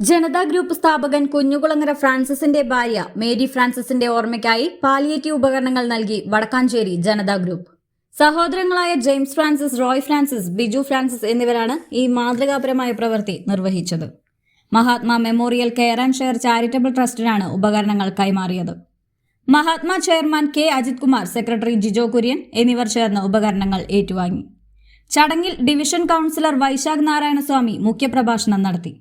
Janata group സ്ഥാപകൻ കുഞ്ഞുകുളങ്ങര ഫ്രാൻസിസിന്റെ ഭാര്യ Mary ഫ്രാൻസിസിന്റെ ഓർമ്മയ്ക്കായി പാലിയേറ്റീവ് ഉപകരണങ്ങൾ നൽകി Vadakkanchery Janata group. സഹോദരങ്ങളായ James Francis Roy Francis Biju Francis എന്നിവരാണ് ഈ മാതൃകാപരമായ പ്രവൃത്തി നിർവഹിച്ചത്. Mahatma memorial care and share charitable ട്രസ്റ്റിനാണ് ഉപകരണങ്ങൾ കൈമാറിയത്. Mahatma chairman K Ajith Kumar secretary Jijo Kurian എന്നിവർ ചേർന്ന് ഉപകരണങ്ങൾ ഏറ്റുവാങ്ങി. ചടങ്ങിൽ ഡിവിഷൻ കൗൺസിലർ വൈശാഖ് നാരായണസ്വാമി മുഖ്യപ്രഭാഷണം നടത്തി.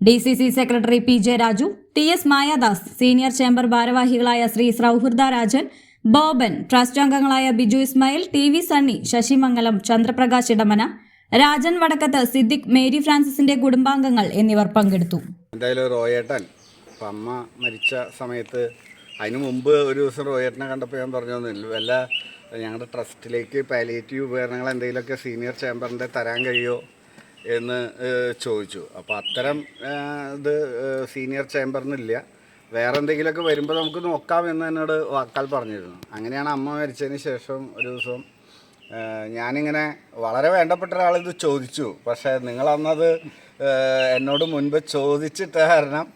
D C C secretary P J Raju T S Mayadas senior chamber ഭാരവാഹികളായ ശ്രീ സൗഹൃദ രാജൻ ബോബൻ ട്രസ്റ്റ് അംഗങ്ങളായ Biju Ismail T V Sunny Sasimangalam Chandraprakash Edamana Rajan Vadakkath Siddique Mary ഫ്രാൻസിസിന്റെ കുടുംബാംഗങ്ങൾ എന്നിവർ പങ്കെടുത്തു. എന്തായാലും റോയേട്ടൻ അമ്മ മരിച്ച സമയത്ത് അതിന് മുമ്പ് ഒരു ദിവസം റോയേട്ടനെ കണ്ടപ്പോൾ ഞാൻ പറഞ്ഞു വല്ല ഞങ്ങളുടെ ട്രസ്റ്റിലേക്ക് പാലിയേറ്റീവ് ഉപകരണങ്ങൾ എന്തെങ്കിലുമൊക്കെ സീനിയർ ചേംബറിന്റെ തരാൻ കഴിയുമോ എന്ന് ചോദിച്ചു. അപ്പോൾ അത്തരം ഇത് സീനിയർ ചേംബറിനില്ല. വേറെ എന്തെങ്കിലുമൊക്കെ വരുമ്പോൾ നമുക്ക് നോക്കാം എന്ന് എന്നോട് വാക്കാൽ പറഞ്ഞിരുന്നു. അങ്ങനെയാണ് അമ്മ മരിച്ചതിന് ശേഷം ഒരു ദിവസം ഞാനിങ്ങനെ വളരെ വേണ്ടപ്പെട്ട ഒരാളിത് ചോദിച്ചു. പക്ഷേ നിങ്ങളന്നത് എന്നോട് മുൻപ് ചോദിച്ചിട്ട കാരണം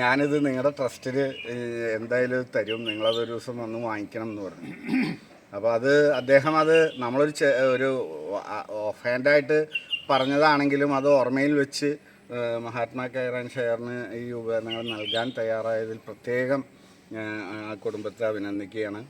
ഞാനിത് നിങ്ങളുടെ ട്രസ്റ്റിൽ എന്തായാലും തരും. നിങ്ങളതൊരു ദിവസം വന്ന് വാങ്ങിക്കണം എന്ന് പറഞ്ഞു. അപ്പോൾ അത് അദ്ദേഹം അത് നമ്മളൊരു ഒരു ഓഫ് ഹാൻഡായിട്ട് പറഞ്ഞതാണെങ്കിലും അത് ഓർമ്മയിൽ വെച്ച് മഹാത്മാ ആൻഡ് ഷെയറിന് ഈ ഉപകരണങ്ങൾ നൽകാൻ തയ്യാറായതിൽ പ്രത്യേകം ആ കുടുംബത്തെ അഭിനന്ദിക്കുകയാണ്.